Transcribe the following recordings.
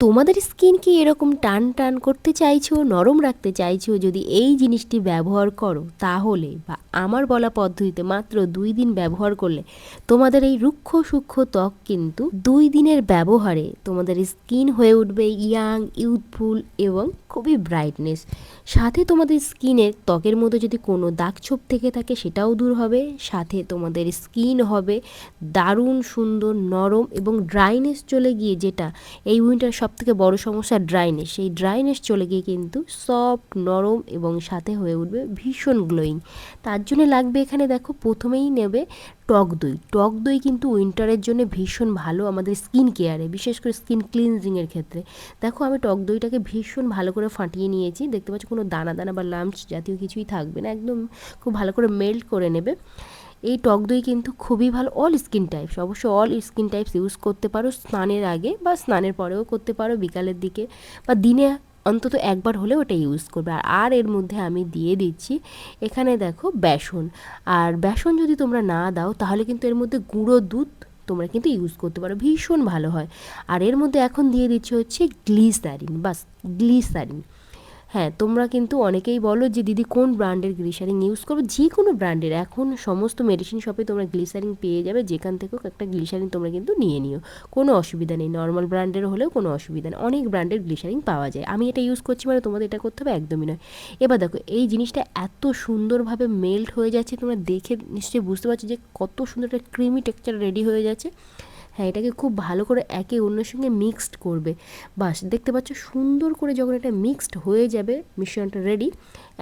তোমাদের স্কিন কি এরকম টান টান করতে চাইছো, নরম রাখতে চাইছো? যদি এই জিনিসটি ব্যবহার করো, তাহলে বা আমার বলা পদ্ধতিতে মাত্র দুই দিন ব্যবহার করলে তোমাদের এই রুক্ষ সূক্ষ্ম ত্বক কিন্তু দুই দিনের ব্যবহারে তোমাদের স্কিন হয়ে উঠবে ইয়াং ইউথফুল এবং খুবই ব্রাইটনেস সাথে তোমাদের স্কিনের ত্বকের মধ্যে যদি কোনো দাগ ছোপ থেকে থাকে, সেটাও দূর হবে। সাথে তোমাদের স্কিন হবে দারুণ সুন্দর, নরম এবং ড্রাইনেস চলে গিয়ে যেটা এই উইন্টার সব থেকে বড় সমস্যা ড্রাইনেস সেই ড্রাইনেস চলে গিয়ে কিন্তু সফট নরম এবং সাথে হয়ে উঠবে ভীষণ গ্লোয়িং তার জন্য লাগবে এখানে দেখো, প্রথমেই নেবে টক দই। টক দই কিন্তু উইন্টারের জন্য ভীষণ ভালো আমাদের স্কিন কেয়ারে বিশেষ করে স্কিন ক্লিনজিংয়ের ক্ষেত্রে। দেখো, আমি টক দইটাকে ভীষণ ভালো করে ফাটিয়ে নিয়েছি। দেখতে পাচ্ছ কোনো দানা দানা বা লাম্পস জাতীয় কিছুই থাকবে না। একদম খুব ভালো করে মেল্ট করে নেবে। এই টক দই কিন্তু খুবই ভালো অল স্কিন টাইপস অবশ্য অল স্কিন টাইপস ইউজ করতে পারো স্নানের আগে বা স্নানের পরেও করতে পারো বিকালের দিকে বা দিনে অন্তত একবার হলেও ওটা ইউজ করবে। আর আর এর মধ্যে আমি দিয়ে দিচ্ছি এখানে দেখো বেসন। আর বেসন যদি তোমরা না দাও তাহলে কিন্তু এর মধ্যে গুঁড়ো দুধ তোমরা কিন্তু ইউজ করতে পারো, ভীষণ ভালো হয়। আর এর মধ্যে এখন দিয়ে দিচ্ছি হচ্ছে গ্লিসারিন, বাস গ্লিসারিন। হ্যাঁ তোমরা কিন্তু অনেকেই বলো যে, দিদি, কোন ব্র্যান্ডের গ্লিসারিন ইউজ করব? যে কোনো ব্র্যান্ডের। এখন সমস্ত মেডিসিন শপে তোমরা গ্লিসারিন পেয়ে যাবে। যেখান থেকেও একটা গ্লিসারিন তোমরা কিন্তু নিয়ে নিও। কোনো অসুবিধা নেই। নর্মাল ব্র্যান্ডের হলেও কোনো অসুবিধা নেই। অনেক ব্র্যান্ডের গ্লিসারিন পাওয়া যায়। আমি এটা ইউজ করছি মানে তোমাদের এটা করতে হবে একদমই নয়। এবার দেখো, এই জিনিসটা এত সুন্দরভাবে মেল্ট হয়ে যাচ্ছে, তোমরা দেখে নিশ্চয়ই বুঝতে পারছ যে, কত সুন্দর একটা ক্রিমি টেক্সচার রেডি হয়ে যাচ্ছে। হ্যাঁ এটাকে খুব ভালো করে একে অন্যের সঙ্গে মিক্সড করবে। বাস, দেখতে পাচ্ছ সুন্দর করে যখন এটা মিক্সড হয়ে যাবে, মিশ্রণটা রেডি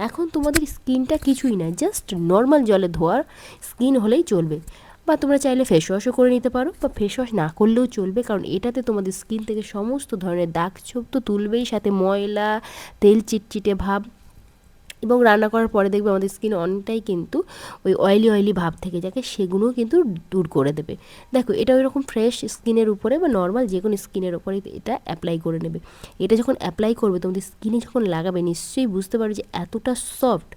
এখন তোমাদের স্কিনটা কিছুই না জাস্ট নর্মাল জলে ধোয়ার স্কিন হলেই চলবে। বা তোমরা চাইলে ফেস ওয়াশও করে নিতে পারো, বা ফেস ওয়াশ না করলেও চলবে, কারণ এটাতে তোমাদের স্কিন থেকে সমস্ত ধরনের দাগ ছোপ তো তুলবেই, সাথে ময়লা, তেল চিটচিটে ভাব। এবং রান্না করার পরে দেখবে আমাদের স্কিন অনেকটাই কিন্তু ওই অয়েলি অয়েলি ভাব থেকে যাকে সেগুলোও কিন্তু দূর করে দেবে। দেখো, এটা ওই রকম ফ্রেশ স্কিনের উপরে বা নর্মাল যে কোনো স্কিনের উপরে এটা অ্যাপ্লাই করে নেবে। এটা যখন অ্যাপ্লাই করবে, তোমাদের স্কিনে যখন লাগাবে, নিশ্চয়ই বুঝতে পারবে যে এতটা সফট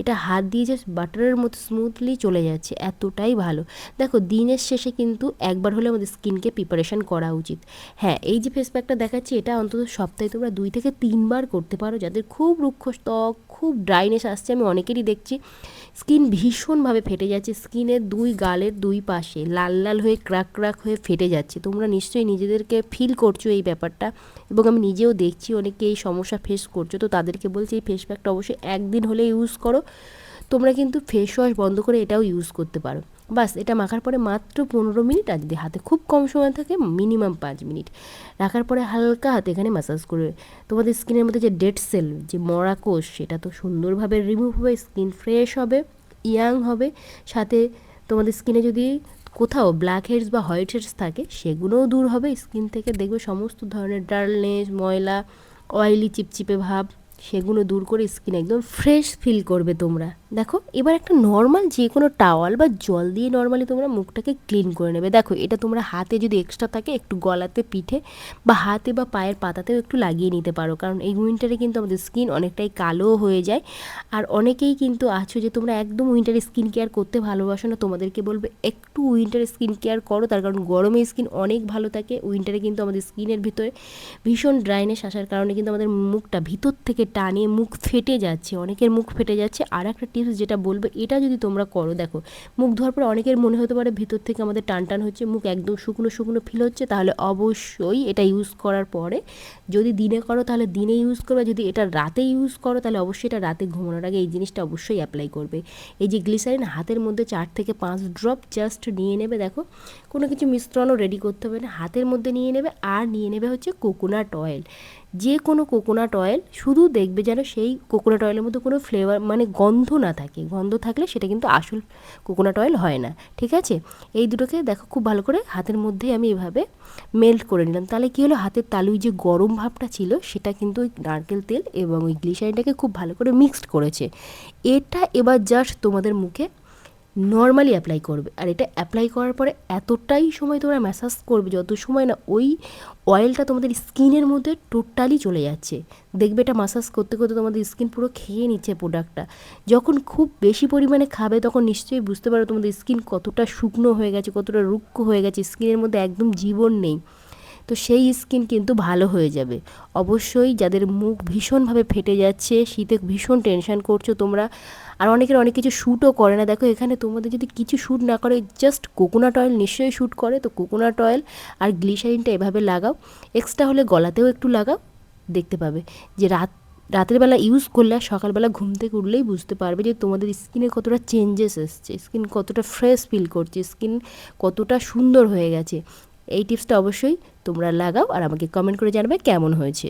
এটা হাত দিয়ে জাস্ট বাটারের মতো স্মুথলি চলে যাচ্ছে, এতটাই ভালো। দেখো, দিনের শেষে কিন্তু একবার হলে আমাদের স্কিনকে প্রিপারেশান করা উচিত। হ্যাঁ এই যে ফেস প্যাকটা দেখাচ্ছি, এটা অন্তত সপ্তাহে তোমরা দুই থেকে তিনবার করতে পারো, যাদের খুব রুক্ষ ত্বক, খুব ড্রাইনেস আসছে, আমি অনেকেরই দেখছি, স্কিন ভীষণভাবে ফেটে যাচ্ছে, স্কিনের দুই গালের দুই পাশে, লাল লাল হয়ে ক্রাক ক্রাক হয়ে ফেটে যাচ্ছে। তোমরা নিশ্চয়ই নিজেদেরকে ফিল করছ এই ব্যাপারটা, এবং আমি নিজেও দেখছি, অনেকে এই সমস্যা ফেস করছ, তো তাদেরকে বলছি, এই ফেস প্যাকটা অবশ্যই একদিন হলে ইউজ করো। তোমরা কিন্তু ফেস ওয়াশ বন্ধ করে এটাও ইউজ করতে পারো। বাস, এটা মাখার পরে মাত্র পনেরো মিনিট আর যদি হাতে খুব কম সময় থাকে মিনিমাম পাঁচ মিনিট। রাখার পরে হালকা হাতে এখানে ম্যাসাজ করবে তোমাদের স্কিনের মধ্যে যে ডেড সেল যে মরা কোষ, সেটা তো সুন্দরভাবে রিমুভ হবে স্কিন ফ্রেশ হবে ইয়াং হবে। সাথে তোমাদের স্কিনে যদি কোথাও ব্ল্যাক হেডস বা হোয়াইট হেডস থাকে, সেগুলোও দূর হবে। স্কিন থেকে দেখবে সমস্ত ধরনের ডালনেস ময়লা অয়েলি চিপচিপে ভাব। সেগুলো দূর করে স্কিন একদম ফ্রেশ ফিল করবে তোমরা। দেখো, এবার একটা নর্মাল যে কোনো টাওয়াল বা জল দিয়ে নর্মালি তোমরা মুখটাকে ক্লিন করে নেবে। দেখো, এটা তোমরা হাতে যদি এক্সট্রা থাকে, একটু গলাতে পিঠে বা হাতে বা পায়ের পাতাতেও একটু লাগিয়ে নিতে পারো। কারণ এই উইন্টারে কিন্তু আমাদের স্কিন অনেকটাই কালো হয়ে যায়। আর অনেকেই কিন্তু আছো যে তোমরা একদম উইন্টারে স্কিন কেয়ার করতে ভালোবাসো না, তোমাদেরকে বলবে, একটু উইন্টারে স্কিন কেয়ার করো। তার কারণ গরমে স্কিন অনেক ভালো থাকে। উইন্টারে কিন্তু আমাদের স্কিনের ভিতরে ভীষণ ড্রাইনেস আসার কারণে কিন্তু আমাদের মুখটা ভিতর থেকে টানে, মুখ ফেটে যাচ্ছে, অনেকের মুখ ফেটে যাচ্ছে। আর একটা যেটা বলবে, এটা যদি তোমরা করো, দেখো, মুখ ধোয়ার পরে অনেকের মনে হতে পারে ভিতর থেকে আমাদের টান টান হচ্ছে, মুখ একদম শুকনো শুকনো ফিল হচ্ছে, তাহলে অবশ্যই এটা ইউজ করার পরে যদি দিনে করো, তাহলে দিনে ইউজ করবে যদি এটা রাতে ইউজ করো, তাহলে অবশ্যই এটা রাতে ঘুমানোর আগে এই জিনিসটা অবশ্যই অ্যাপ্লাই করবে। এই যে গ্লিসারিন হাতের মধ্যে চার থেকে পাঁচ ড্রপ জাস্ট নিয়ে নেবে, দেখো, কোনো কিছু মিশ্রণও রেডি করতে হবে না, হাতের মধ্যে নিয়ে নেবে, আর নিয়ে নেবে হচ্ছে কোকোনাট অয়েল যে কোনো কোকোনাট অয়েল শুধু দেখবে যেন সেই কোকোনাট অয়েলের মধ্যে কোনো ফ্লেভার মানে গন্ধ না থাকে। গন্ধ থাকলে সেটা কিন্তু আসল কোকোনাট অয়েল হয় না, ঠিক আছে? এই দুটোকে দেখো খুব ভালো করে হাতের মধ্যেই আমি এভাবে মেল্ট করে নিলাম। তাহলে কী হলো? হাতের তালুই যে গরম ভাবটা ছিল, সেটা কিন্তু ওই নারকেল তেল এবং ওই গ্লিসারিনটাকে খুব ভালো করে মিক্সড করেছে। এটা এবার জাস্ট তোমাদের মুখে নর্মালি অ্যাপ্লাই করবে। আর এটা অ্যাপ্লাই করার পরে এতটাই সময় তোমরা ম্যাসাজ করবে, যত সময় না ওই অয়েলটা তোমাদের স্কিনের মধ্যে টোটালি চলে যাচ্ছে। দেখবে এটা ম্যাসাজ করতে করতে তোমাদের স্কিন পুরো খেয়ে নিচ্ছে প্রোডাক্টটা যখন খুব বেশি পরিমাণে খাবে তখন নিশ্চয়ই বুঝতে পারো তোমাদের স্কিন কতটা শুকনো হয়ে গেছে, কতটা রুক্ষ হয়ে গেছে। স্কিনের মধ্যে একদম জীবন নেই। তো সেই স্কিন কিন্তু ভালো হয়ে যাবে। অবশ্যই যাদের মুখ ভীষণভাবে ফেটে যাচ্ছে, শীতে ভীষণ টেনশন করছ তোমরা, আর অনেকের অনেক কিছু শ্যুটও করে না। দেখো, এখানে তোমাদের যদি কিছু শ্যুট না করে জাস্ট কোকোনাট অয়েল নিশ্চয়ই শ্যুট করে। তো কোকোনাট অয়েল আর গ্লিসারিনটা এভাবে লাগাও। এক্সট্রা হলে গলাতেও একটু লাগাও, দেখতে পাবে যে রাত, রাতের বেলা ইউজ করলে সকালবেলা ঘুম থেকে উঠলেই বুঝতে পারবে যে তোমাদের স্কিনে কতটা চেঞ্জেস এসছে। স্কিন কতটা ফ্রেশ ফিল করছে। স্কিন কতটা সুন্দর হয়ে গেছে। এই টিপসটা অবশ্যই তোমরা লাগাও আর আমাকে কমেন্ট করে জানাবে কেমন হয়েছে।